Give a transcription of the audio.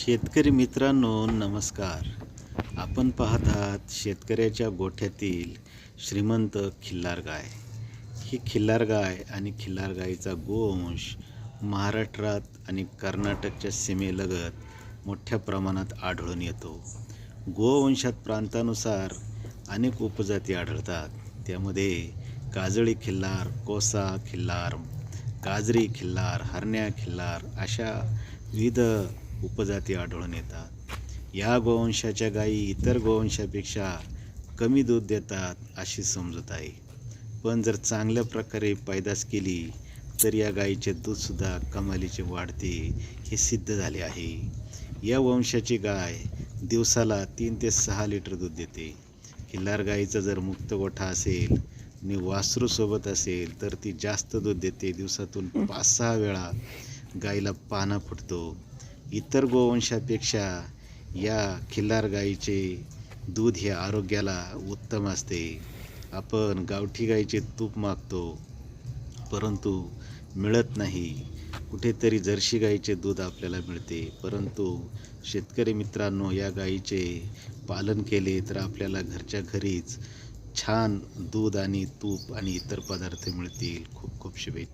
शेतकरी मित्रांनो नमस्कार. आपण पाहत आहात शेतकऱ्याच्या गोठ्यातील श्रीमंत खिल्लार गाय ही खिल्लार गाय आणि खिल्लार गायीचा गोवंश महाराष्ट्रात आणि कर्नाटकच्या सीमेलगत मोठ्या प्रमाणात आढळून येतो. गोवंशात प्रांतानुसार अनेक उपजाती आढळतात. त्यामध्ये काजळी खिल्लार कोसा खिल्लार काजरी खिल्लार हरण्या खिल्लार अशा विविध उपजाती आढळून येतात. या गोवंशाच्या गायी इतर गोवंशापेक्षा कमी दूध देतात अशी समजूत आहे. पण जर चांगल्या प्रकारे पैदास केली तर या गायीचे दूधसुद्धा कमालीचे वाढते हे सिद्ध झाले आहे. या वंशाची गाय दिवसाला तीन ते सहा लिटर दूध देते. खिल्लार गायीचा जर मुक्त गोठा असेल आणि वासरूसोबत असेल तर ती जास्त दूध देते. दिवसातून पाच सहा वेळा गाईला पाना फुटतो. इतर गोवंशापेक्षा या खिल्लार गाईचे दूध हे आरोग्याला उत्तम असते. आपण गावठी गाईचे तूप मागतो परंतु मिळत नाही. कुठेतरी जर्शी गाईचे दूध आपल्याला मिळते. परंतु शेतकरी मित्रांनो या गाईचे पालन केले तर आपल्याला घरच्या घरीच छान दूध आणि तूप आणि इतर पदार्थ मिळतील. खूप खूप शुभेच्छा.